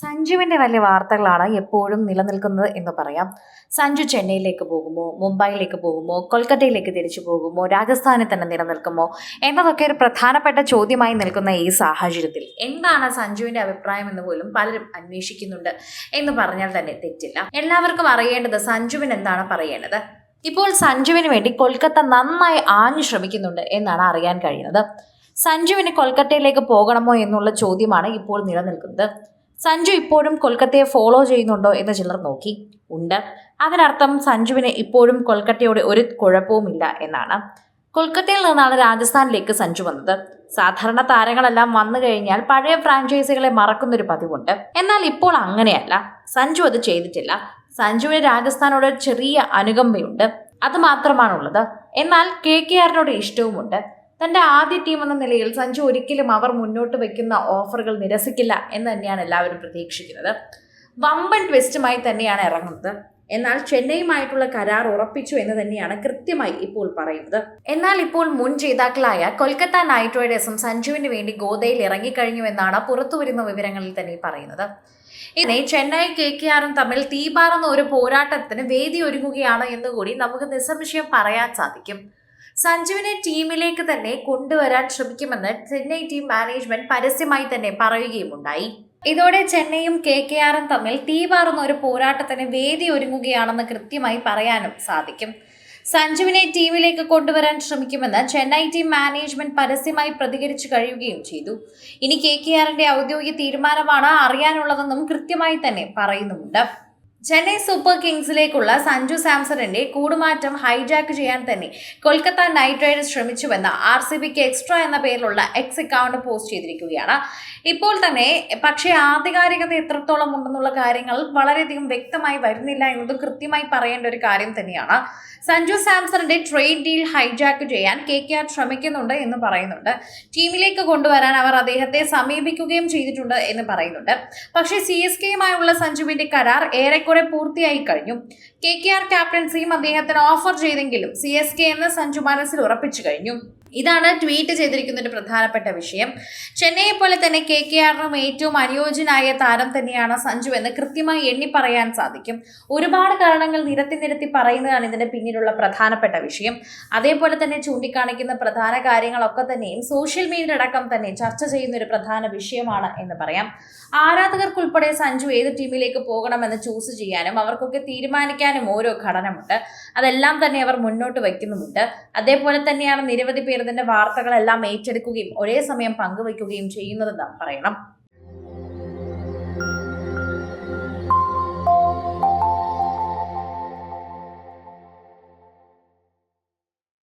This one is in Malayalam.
സഞ്ജുവിന്റെ വലിയ വാർത്തകളാണ് എപ്പോഴും നിലനിൽക്കുന്നത് എന്ന് പറയാം. സഞ്ജു ചെന്നൈയിലേക്ക് പോകുമോ? മുംബൈയിലേക്ക് പോകുമോ? കൊൽക്കത്തയിലേക്ക് തിരിച്ചു പോകുമോ? രാജസ്ഥാനിൽ തന്നെ നിലനിൽക്കുമോ? എന്നതൊക്കെ ഒരു പ്രധാനപ്പെട്ട ചോദ്യമായി നിൽക്കുന്ന ഈ സാഹചര്യത്തിൽ എന്താണ് സഞ്ജുവിന്റെ അഭിപ്രായം എന്ന് പോലും പലരും അന്വേഷിക്കുന്നുണ്ട് എന്ന് പറഞ്ഞാൽ തന്നെ തെറ്റില്ല. എല്ലാവർക്കും അറിയേണ്ടത് സഞ്ജുവിന് എന്താണ് പറയേണ്ടത്? ഇപ്പോൾ സഞ്ജുവിന് വേണ്ടി കൊൽക്കത്ത നന്നായി ആഞ്ഞു ശ്രമിക്കുന്നുണ്ട് എന്നാണ് അറിയാൻ കഴിയുന്നത്. സഞ്ജുവിന് കൊൽക്കത്തയിലേക്ക് പോകണമോ എന്നുള്ള ചോദ്യമാണ് ഇപ്പോൾ നിലനിൽക്കുന്നത്. സഞ്ജു ഇപ്പോഴും കൊൽക്കത്തയെ ഫോളോ ചെയ്യുന്നുണ്ടോ എന്ന് ചിലർ നോക്കി. ഉണ്ട്. അതിനർത്ഥം സഞ്ജുവിന് ഇപ്പോഴും കൊൽക്കത്തയോട് ഒരു കുഴപ്പവുമില്ല എന്നാണ്. കൊൽക്കത്തയിൽ നിന്നാണ് രാജസ്ഥാനിലേക്ക് സഞ്ജു വന്നത്. സാധാരണ താരങ്ങളെല്ലാം വന്നു കഴിഞ്ഞാൽ പഴയ ഫ്രാഞ്ചൈസികളെ മറക്കുന്നൊരു പതിവുണ്ട്. എന്നാൽ ഇപ്പോൾ അങ്ങനെയല്ല. സഞ്ജു അത് ചെയ്തിട്ടില്ല. സഞ്ജുവിന് രാജസ്ഥാനോട് ചെറിയ അനുകമ്പയുണ്ട്. അത് മാത്രമാണുള്ളത്. എന്നാൽ കെ കെ ആറിനോട് ഇഷ്ടവുമുണ്ട്. തന്റെ ആദ്യ ടീം എന്ന നിലയിൽ സഞ്ജു ഒരിക്കലും അവർ മുന്നോട്ട് വെക്കുന്ന ഓഫറുകൾ നിരസിക്കില്ല എന്ന് തന്നെയാണ് എല്ലാവരും പ്രതീക്ഷിക്കുന്നത്. വമ്പൻ ട്വിസ്റ്റുമായി തന്നെയാണ് ഇറങ്ങുന്നത്. എന്നാൽ ചെന്നൈയുമായിട്ടുള്ള കരാർ ഉറപ്പിച്ചു എന്ന് തന്നെയാണ് കൃത്യമായി ഇപ്പോൾ പറയുന്നത്. എന്നാൽ ഇപ്പോൾ മുൻ ജേതാക്കളായ കൊൽക്കത്ത നൈറ്റ് റൈഡേഴ്സും സഞ്ജുവിന് വേണ്ടി ഗോദയിൽ ഇറങ്ങിക്കഴിഞ്ഞു എന്നാണ് പുറത്തുവരുന്ന വിവരങ്ങളിൽ തന്നെ പറയുന്നത്. ഇനി ചെന്നൈ കെ കെ ആറും തമ്മിൽ തീപാറുന്ന ഒരു പോരാട്ടത്തിന് വേദി ഒരുങ്ങുകയാണ് എന്നുകൂടി നമുക്ക് നിസ്സംശയം പറയാൻ സാധിക്കും. സഞ്ജുവിനെ ടീമിലേക്ക് തന്നെ കൊണ്ടുവരാൻ ശ്രമിക്കുമെന്ന് ചെന്നൈ ടീം മാനേജ്മെന്റ് പരസ്യമായി തന്നെ പറയുകയുമുണ്ടായി. ഇതോടെ ചെന്നൈയും കെ കെ ആറും തമ്മിൽ തീപാറുന്ന ഒരു പോരാട്ടത്തിന് വേദി ഒരുങ്ങുകയാണെന്ന് കൃത്യമായി പറയാനും സാധിക്കും. സഞ്ജുവിനെ ടീമിലേക്ക് കൊണ്ടുവരാൻ ശ്രമിക്കുമെന്ന് ചെന്നൈ ടീം മാനേജ്മെന്റ് പരസ്യമായി പ്രതികരിച്ചു കഴിയുകയും ചെയ്തു. ഇനി കെ കെ ആറിന്റെ ഔദ്യോഗിക തീരുമാനമാണ് അറിയാനുള്ളതെന്നും കൃത്യമായി തന്നെ പറയുന്നുമുണ്ട്. ചെന്നൈ സൂപ്പർ കിങ്സിലേക്കുള്ള സഞ്ജു സാംസണിന്റെ കൂടുമാറ്റം ഹൈജാക്ക് ചെയ്യാൻ തന്നെ കൊൽക്കത്ത നൈറ്റ് റൈഡേഴ്സ് ശ്രമിച്ചുവെന്ന് ആർ സി ബിക്ക് എക്സ്ട്രാ എന്ന പേരിലുള്ള എക്സ് അക്കൗണ്ട് പോസ്റ്റ് ചെയ്തിരിക്കുകയാണ്. ഇപ്പോൾ തന്നെ പക്ഷേ ആധികാരികത എത്രത്തോളം ഉണ്ടെന്നുള്ള കാര്യങ്ങൾ വളരെയധികം വ്യക്തമായി വരുന്നില്ല എന്നത് കൃത്യമായി പറയേണ്ട ഒരു കാര്യം തന്നെയാണ്. സഞ്ജു സാംസണിന്റെ ട്രേഡ് ഡീൽ ഹൈജാക്ക് ചെയ്യാൻ കെ കെ ആർ ശ്രമിക്കുന്നുണ്ട് എന്ന് പറയുന്നുണ്ട്. ടീമിലേക്ക് കൊണ്ടുവരാൻ അവർ അദ്ദേഹത്തെ സമീപിക്കുകയും ചെയ്തിട്ടുണ്ട് എന്ന് പറയുന്നുണ്ട്. പക്ഷേ സി എസ് കെയുമായുള്ള സഞ്ജുവിന്റെ കരാർ ഏറെക്കുറെ പൂർത്തിയായി കഴിഞ്ഞു. കെ കെ ആർ ക്യാപ്റ്റൻസിയും അദ്ദേഹത്തിന് ഓഫർ ചെയ്തെങ്കിലും സി എസ് കെ എന്ന് സഞ്ജു മനസ്സിൽ ഉറപ്പിച്ചു കഴിഞ്ഞു. ഇതാണ് ട്വീറ്റ് ചെയ്തിരിക്കുന്ന ഒരു പ്രധാനപ്പെട്ട വിഷയം. ചെന്നൈയെ പോലെ തന്നെ കെ കെ ആറിനും ഏറ്റവും അനുയോജ്യനായ താരം തന്നെയാണ് സഞ്ജു എന്ന് കൃത്യമായി എണ്ണി പറയാൻ സാധിക്കും. ഒരുപാട് കാരണങ്ങൾ നിരത്തി നിരത്തി പറയുന്നതാണ് ഇതിന്റെ പിന്നിലുള്ള പ്രധാനപ്പെട്ട വിഷയം. അതേപോലെ തന്നെ ചൂണ്ടിക്കാണിക്കുന്ന പ്രധാന കാര്യങ്ങളൊക്കെ തന്നെയും സോഷ്യൽ മീഡിയ അടക്കം തന്നെ ചർച്ച ചെയ്യുന്ന ഒരു പ്രധാന വിഷയമാണ് എന്ന് പറയാം. ആരാധകർക്കുൾപ്പെടെ സഞ്ജു ഏത് ടീമിലേക്ക് പോകണമെന്ന് ചൂസ് ചെയ്യാനും അവർക്കൊക്കെ തീരുമാനിക്കാനും ഓരോ ഘടനമുണ്ട്. അതെല്ലാം തന്നെ അവർ മുന്നോട്ട് വയ്ക്കുന്നുമുണ്ട്. അതേപോലെ തന്നെയാണ് നിരവധി പേർ ഇതിന്റെ വാർത്തകളെല്ലാം ഏറ്റെടുക്കുകയും ഒരേ സമയം പങ്കുവയ്ക്കുകയും ചെയ്യുന്നതെന്ന് പറയണം.